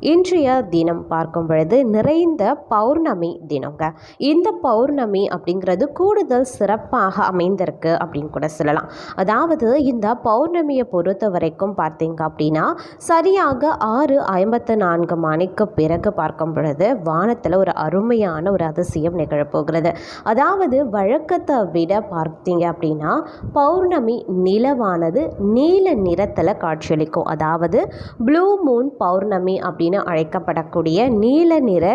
இன்றைய தினம் பார்க்கும் பொழுது நிறைந்த பௌர்ணமி தினங்க. இந்த பௌர்ணமி அப்படிங்கிறது கூடுதல் சிறப்பாக அமைந்திருக்கு அப்படின்னு கூட சொல்லலாம். அதாவது இந்த பௌர்ணமியை பொறுத்த வரைக்கும் பார்த்தீங்க அப்படின்னா சரியாக ஆறு ஐம்பத்து நான்கு மணிக்கு பிறகு பார்க்கும் பொழுது வானத்தில் ஒரு அருமையான ஒரு அதிசயம் நிகழப்போகிறது. அதாவது வழக்கத்தை விட பார்த்தீங்க அப்படின்னா பௌர்ணமி நிலவானது நீல நிறத்தில் காட்சியளிக்கும். அதாவது ப்ளூ மூன் பௌர்ணமி அப்படி அப்படின்னு அழைக்கப்படக்கூடிய நீல நிற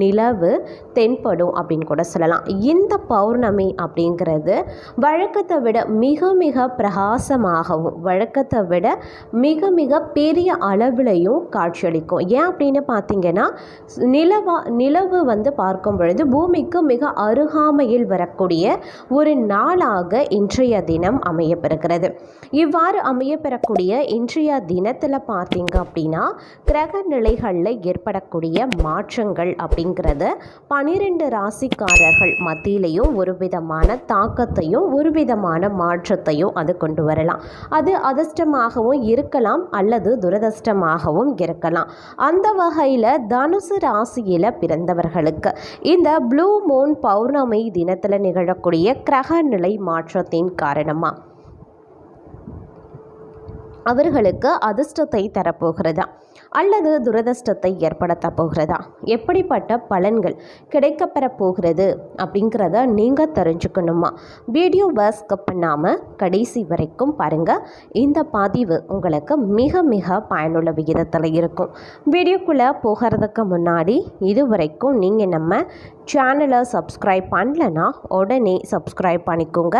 நிலவு தென்படும் அப்படின்னு கூட சொல்லலாம். இந்த பௌர்ணமி அப்படிங்கிறது வழக்கத்தை விட மிக மிக பிரகாசமாகவும் வழக்கத்தை விட மிக மிக பெரிய அளவிலையும் காட்சியளிக்கும். ஏன் அப்படின்னு பார்த்தீங்கன்னா நிலவா நிலவு வந்து பார்க்கும் பொழுது பூமிக்கு மிக அருகாமையில் வரக்கூடிய ஒரு நாளாக இன்றைய தினம் அமையப்பெறுகிறது. இவ்வாறு அமையப்பெறக்கூடிய இன்றைய தினத்தில் பார்த்தீங்க அப்படின்னா கிரக நிலை நிலைகளில் ஏற்படக்கூடிய மாற்றங்கள் அப்படிங்கிறது பனிரெண்டு ராசிக்காரர்கள் மத்தியிலையும் ஒரு விதமான தாக்கத்தையும் ஒரு விதமான மாற்றத்தையும் அது கொண்டு வரலாம். அது அதிர்ஷ்டமாகவும் இருக்கலாம் அல்லது துரதிர்ஷ்டமாகவும் இருக்கலாம். அந்த வகையில் தனுசு ராசியில் பிறந்தவர்களுக்கு இந்த ப்ளூ மூன் பௌர்ணமி தினத்தில் நிகழக்கூடிய கிரக நிலை மாற்றத்தின் காரணமாக அவர்களுக்கு அதிர்ஷ்டத்தை தரப்போகிறதா? அல்லது துரதிர்ஷ்டத்தை ஏற்படுத்த போகிறதா? எப்படிப்பட்ட பலன்கள் கிடைக்கப்பெற போகிறது அப்படிங்கிறத நீங்கள் தெரிஞ்சுக்கணுமா? வீடியோவை ஸ்கிப் பண்ணாமல் கடைசி வரைக்கும் பாருங்கள் இந்த பதிவு உங்களுக்கு மிக மிக பயனுள்ள விகிதத்தில் இருக்கும். வீடியோக்குள்ளே போகிறதுக்கு முன்னாடி இது வரைக்கும் நீங்கள் நம்ம சேனலை சப்ஸ்கிரைப் பண்ணலன்னா உடனே சப்ஸ்கிரைப் பண்ணிக்கோங்க.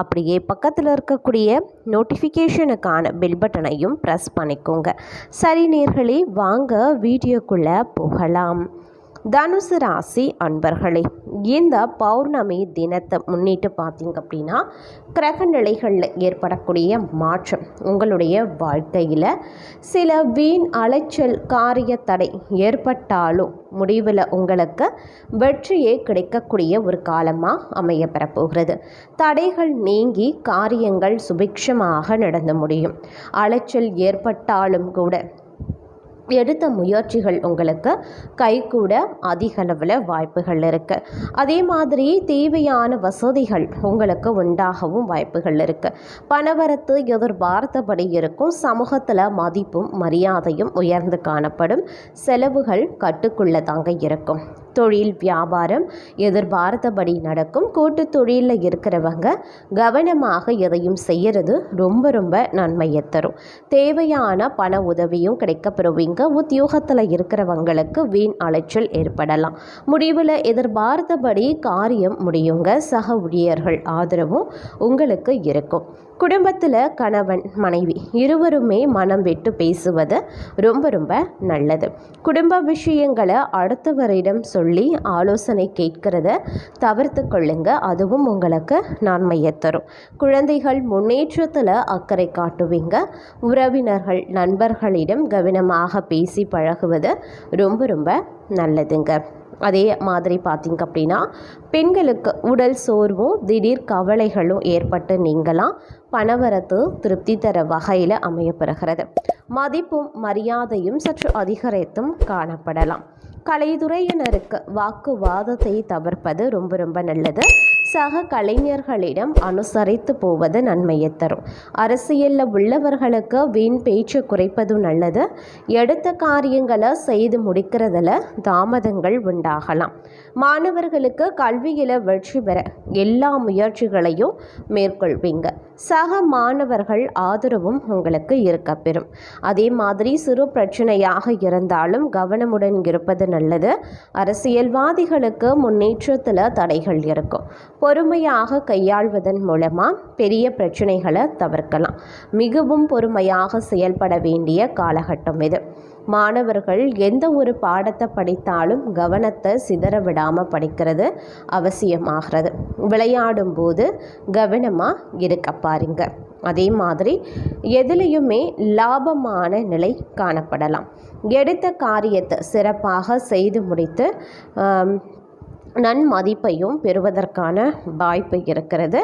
அப்படியே பக்கத்தில் இருக்கக்கூடிய நோட்டிஃபிகேஷனுக்கான பெல் பட்டனையும் ப்ரெஸ் பண்ணிக்கோங்க. சரி நேர்களே வாங்க வீடியோக்குள்ளே போகலாம். தனுசு ராசி அன்பர்களே இந்த பௌர்ணமி தினத்தை முன்னிட்டு பார்த்தீங்க அப்படின்னா கிரக நிலைகளில் ஏற்படக்கூடிய மாற்றம் உங்களுடைய வாழ்க்கையில். சில வீண் அலைச்சல் காரிய தடை ஏற்பட்டாலும் முடிவில் உங்களுக்கு வெற்றியே கிடைக்கக்கூடிய ஒரு காலமாக அமைய போகிறது தடைகள் நீங்கி காரியங்கள் சுபிக்ஷமாக நடந்து முடியும். அலைச்சல் ஏற்பட்டாலும் கூட எடுத்த முயற்சிகள் உங்களுக்கு கைகூட அதிக அளவில் வாய்ப்புகள் இருக்குது அதே மாதிரி தேவையான வசதிகள் உங்களுக்கு உண்டாகவும் வாய்ப்புகள் இருக்குது பணவரத்து எதிர்பார்த்தபடி இருக்கும் சமூகத்தில் மதிப்பும் மரியாதையும் உயர்ந்து காணப்படும் செலவுகள் கட்டுக்குள்ளே தாங்க இருக்கும். தொழில் வியாபாரம் எதிர்பார்த்தபடி நடக்கும். கூட்டு தொழிலில் இருக்கிறவங்க கவனமாக எதையும் செய்கிறது ரொம்ப ரொம்ப நன்மையை தரும். தேவையான பண உதவியும் கிடைக்கப்பெறுவீங்க உத்தியோகத்தில் இருக்கிறவங்களுக்கு வீண் அலைச்சல் ஏற்படலாம். முடிவில் எதிர்பார்த்தபடி காரியம் முடியுங்க. சக ஊழியர்கள் ஆதரவும் உங்களுக்கு இருக்கும். குடும்பத்தில் கணவன் மனைவி இருவருமே மனம் விட்டு பேசுவது ரொம்ப ரொம்ப நல்லது. குடும்ப விஷயங்களை அடுத்தவரிடம் சொல்லி ஆலோசனை கேட்கிறத தவிர்த்து கொள்ளுங்க. அதுவும் உங்களுக்கு நன்மையை தரும். குழந்தைகள் முன்னேற்றத்தில் அக்கறை காட்டுவீங்க. உறவினர்கள் நண்பர்களிடம் கவனமாக பேசி பழகுவது ரொம்ப ரொம்ப நல்லதுங்க. அதே மாதிரி பார்த்திங்க அப்படின்னா பெண்களுக்கு உடல் சோர்வும் திடீர் கவலைகளும் ஏற்பட்டு நீங்களாம் பணவரத்து திருப்தி தர வகையில் அமையப்பெறுகிறது. மதிப்பும் மரியாதையும் சற்று அதிகரித்தும் காணப்படலாம். கலைத்துறையினருக்கு வாக்குவாதத்தை தவிர்ப்பது ரொம்ப ரொம்ப நல்லது. சக கலைஞர்களிடம் அனுசரித்து போவது நன்மையை தரும். அரசியலில் உள்ளவர்களுக்கு வீண் பேச்சு குறைப்பதும் நல்லது. எடுத்த காரியங்களை செய்து முடிக்கிறதுல தாமதங்கள் உண்டாகலாம். மாணவர்களுக்கு கல்வியில் வெற்றி பெற எல்லா முயற்சிகளையும் மேற்கொள்வீங்க. சக மாணவர்கள் ஆதரவும் உங்களுக்கு இருக்கப்பெறும் அதே மாதிரி சிறு பிரச்சனையாக இருந்தாலும் கவனமுடன் இருப்பது நல்லது. அரசியல்வாதிகளுக்கு முன்னேற்றத்தில் தடைகள் இருக்கும். பொறுமையாக கையாள்வதன் மூலமாக பெரிய பிரச்சனைகளை தவிர்க்கலாம். மிகவும் பொறுமையாக செயல்பட வேண்டிய காலகட்டம் இது. மாணவர்கள் எந்த ஒரு பாடத்தை படித்தாலும் கவனத்தை சிதற விடாமல் படிக்கிறது அவசியமாகிறது. விளையாடும் போது கவனமாக இருக்க பாருங்க. அதே மாதிரி எதுலேயுமே லாபமான நிலை காணப்படலாம். எடுத்த காரியத்தை சிறப்பாக செய்து முடித்து நன்மதிப்பையும் பெறுவதற்கான வாய்ப்பு இருக்கிறது.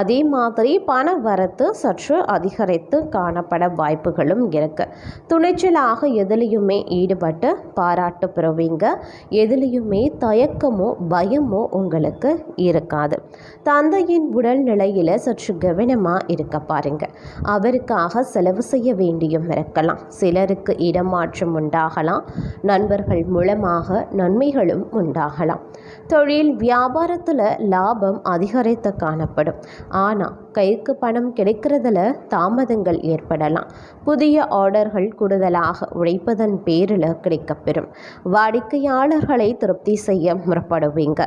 அதே மாதிரி பண வரத்து சற்று அதிகரித்து காணப்பட வாய்ப்புகளும் இருக்குது துணிச்சலாக எதுலேயுமே ஈடுபட்டு பாராட்டு பெறுவீங்க. எதுலேயுமே தயக்கமோ பயமோ உங்களுக்கு இருக்காது. தந்தையின் உடல்நிலையில் சற்று கவனமாக இருக்க பாருங்க. அவருக்காக செலவு செய்ய வேண்டியும் இருக்கலாம். சிலருக்கு இடமாற்றம் உண்டாகலாம். நண்பர்கள் மூலமாக நன்மைகளும் உண்டாகலாம். தொழில் வியாபாரத்தில் லாபம் அதிகரித்து காணப்படும். ஆனால் கைக்கு பணம் கிடைக்கிறதுல தாமதங்கள் ஏற்படலாம். புதிய ஆர்டர்கள் கூடுதலாக உழைப்பதன் பேரில் கிடைக்கப்பெறும். வாடிக்கையாளர்களை திருப்தி செய்ய முற்படுவீங்க.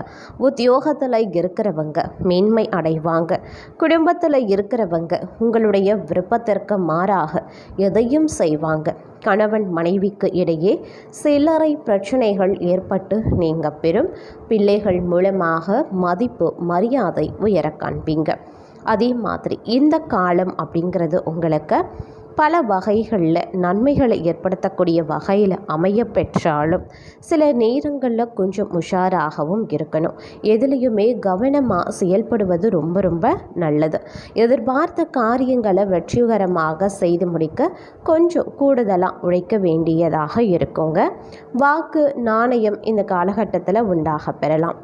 உத்தியோகத்தில் இருக்கிறவங்க மேன்மை அடைவாங்க. குடும்பத்தில் இருக்கிறவங்க உங்களுடைய விருப்பத்திற்கு மாறாக எதையும் செய்வாங்க. கணவன் மனைவிக்கு இடையே சில்லறை பிரச்சனைகள் ஏற்பட்டு நீங்க பெறும் பிள்ளைகள் மூலமாக மதிப்பு மரியாதை உயர காண்பீங்க. அதே மாதிரி இந்த காலம் அப்படிங்கிறது உங்களுக்கு பல வகைகளில் நன்மைகளை ஏற்படுத்தக்கூடிய வகையில் அமைய பெற்றாலும் சில நேரங்களில் கொஞ்சம் உஷாராகவும் இருக்கணும். எதுலேயுமே கவனமாக செயல்படுவது ரொம்ப ரொம்ப நல்லது. எதிர்பார்த்த காரியங்களை வெற்றிகரமாக செய்து முடிக்க கொஞ்சம் கூடுதலாக உழைக்க வேண்டியதாக இருக்குங்க. வாக்கு நாணயம் இந்த காலகட்டத்தில் உண்டாக பெறலாம்.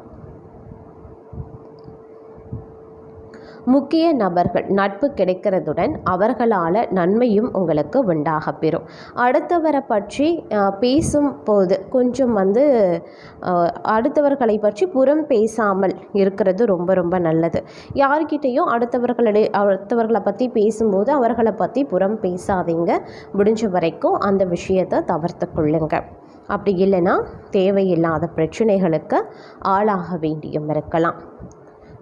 முக்கிய நபர்கள் நட்பு கிடைக்கிறதுடன் அவர்களால் நன்மையும் உங்களுக்கு உண்டாக பெறும். அடுத்தவரை பற்றி பேசும் போது கொஞ்சம் வந்து அடுத்தவர்களை பற்றி புறம் பேசாமல் இருக்கிறது ரொம்ப ரொம்ப நல்லது. யார்கிட்டையும் அடுத்தவர்களுடைய அடுத்தவர்களை பற்றி பேசும்போது அவர்களை பற்றி புறம் பேசாதீங்க. முடிஞ்ச வரைக்கும் அந்த விஷயத்தை தவிர்த்து கொள்ளுங்க. அப்படி இல்லைன்னா தேவையில்லாத பிரச்சனைகளுக்கு ஆளாக வேண்டியும் இருக்கலாம்.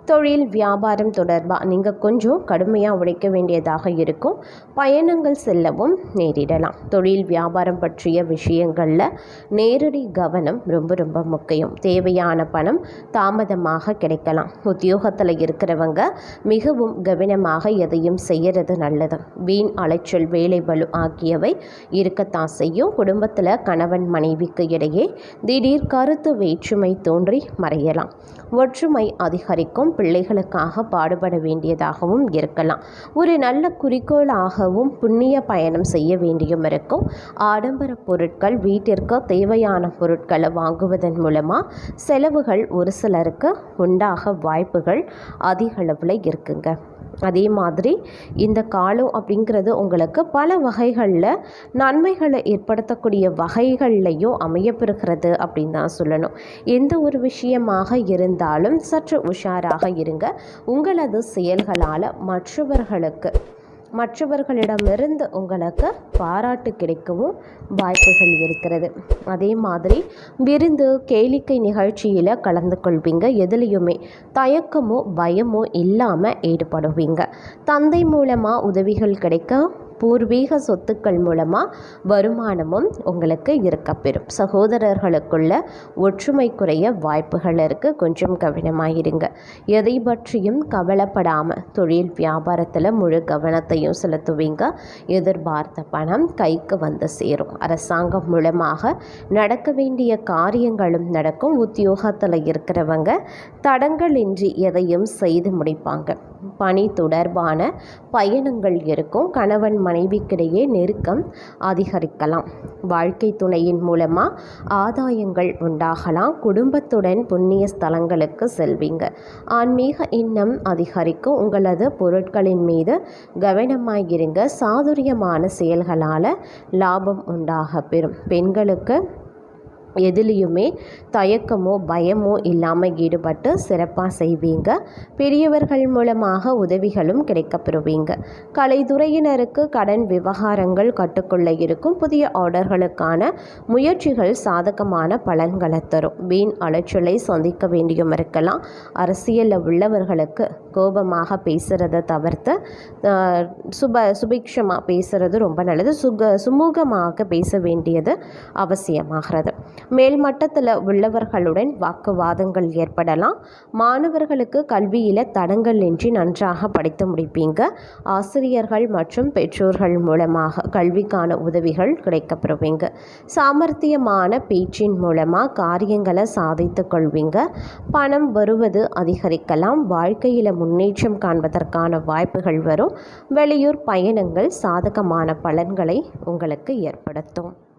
தொழில் வியாபாரம் தொடர்பாக நீங்கள் கொஞ்சம் கடுமையாக உழைக்க வேண்டியதாக இருக்கும். பயணங்கள் செல்லவும் நேரிடலாம். தொழில் வியாபாரம் பற்றிய விஷயங்களில் நேரடி கவனம் ரொம்ப ரொம்ப முக்கியம். தேவையான பணம் தாமதமாக கிடைக்கலாம். உத்தியோகத்தில் இருக்கிறவங்க மிகவும் கவனமாக எதையும் செய்கிறது நல்லது. வீண் அலைச்சல் வேலை வலு ஆகியவை இருக்கத்தான் செய்யும். குடும்பத்தில் கணவன் மனைவிக்கு இடையே திடீர் கருத்து வேற்றுமை தோன்றி மறையலாம். ஒற்றுமை அதிகரிக்கும். பிள்ளைகளுக்காக பாடுபட வேண்டியதாகவும் இருக்கலாம். ஒரு நல்ல குறிக்கோளாகவும் புண்ணிய பயணம் செய்ய வேண்டியும் இருக்கும். ஆடம்பர பொருட்கள் வீட்டிற்கு தேவையான பொருட்களை வாங்குவதன் மூலமாக செலவுகள் ஒரு சிலருக்கு உண்டாக வாய்ப்புகள் அதிகளவில் இருக்குங்க. அதே மாதிரி இந்த காலம் அப்படிங்கிறது உங்களுக்கு பல வகைகளில் நன்மைகளை ஏற்படுத்தக்கூடிய வகைகள்லையும் அமையப்பெறுகிறது அப்படின்னு தான் சொல்லணும். எந்த ஒரு விஷயமாக இருந்தாலும் சற்று உஷாராக இருங்க. உங்களது செயல்களால் மற்றவர்களுக்கு மற்றவர்களிடமிருந்து உங்களுக்கு பாராட்டு கிடைக்கவும் வாய்ப்புகள் இருக்கிறது. அதே மாதிரி விருந்து கேளிக்கை நிகழ்ச்சியில் கலந்து கொள்வீங்க. எதுலேயுமே தயக்கமோ பயமோ இல்லாமல் ஈடுபடுவீங்க. தந்தை மூலமாக உதவிகள் கிடைக்க பூர்வீக சொத்துக்கள் மூலமாக வருமானமும் உங்களுக்கு இருக்கப்பெறும் சகோதரர்களுக்குள்ள ஒற்றுமை குறைய வாய்ப்புகள் இருக்குது கொஞ்சம் கவனமாயிருங்க. எதை பற்றியும் கவலைப்படாமல் தொழில் வியாபாரத்தில் முழு கவனத்தையும் செலுத்துவீங்க. எதிர்பார்த்த பணம் கைக்கு வந்து சேரும். அரசாங்கம் மூலமாக நடக்க வேண்டிய காரியங்களும் நடக்கும். உத்தியோகத்தில் இருக்கிறவங்க தடங்களின்றி எதையும் செய்து முடிப்பாங்க. பணி தொடர்பான பயணங்கள் இருக்கும். கணவன் மனைவிக்கிடையே நெருக்கம் அதிகரிக்கலாம். வாழ்க்கை துணையின் மூலமாக ஆதாயங்கள் உண்டாகலாம். குடும்பத்துடன் புண்ணிய ஸ்தலங்களுக்கு செல்வீங்க. ஆன்மீக எண்ணம் அதிகரிக்கும். உங்களது பொருட்களின் மீது கவனமாயிருங்க. சாதுரியமான செயல்களால் லாபம் உண்டாக பெறும் பெண்களுக்கு எதுலேயுமே தயக்கமோ பயமோ இல்லாமல் ஈடுபட்டு சிறப்பாக செய்வீங்க. பெரியவர்கள் மூலமாக உதவிகளும் கிடைக்கப்பெறுவீங்க. கலைத்துறையினருக்கு கடன் விவகாரங்கள் கட்டுக்குள்ள இருக்கும் புதிய ஆர்டர்களுக்கான முயற்சிகள் சாதகமான பலன்களை தரும். வீண் அலைச்சலை சந்திக்க வேண்டியும் இருக்கலாம். அரசியலில் உள்ளவர்களுக்கு கோபமாக பேசுகிறத தவிர்த்து சுப சுபிக்ஷமாக பேசுகிறது ரொம்ப நல்லது. சுக சுமூகமாக பேச வேண்டியது அவசியமாகிறது. மேல்மட்டத்தில் உள்ளவர்களுடன் வாக்குவாதங்கள் ஏற்படலாம். மாணவர்களுக்கு கல்வியில் தடங்கள் இன்றி நன்றாக படித்து முடிப்பீங்க. ஆசிரியர்கள் மற்றும் பெற்றோர்கள் மூலமாக கல்விக்கான உதவிகள் கிடைக்கப்பெறுவீங்க. சாமர்த்தியமான பேச்சின் மூலமாக காரியங்களை சாதித்து கொள்வீங்க. பணம் வருவது அதிகரிக்கலாம். வாழ்க்கையில் முன்னேற்றம் காண்பதற்கான வாய்ப்புகள் வரும். வெளியூர் பயணங்கள் சாதகமான பலன்களை உங்களுக்கு ஏற்படுத்தும்.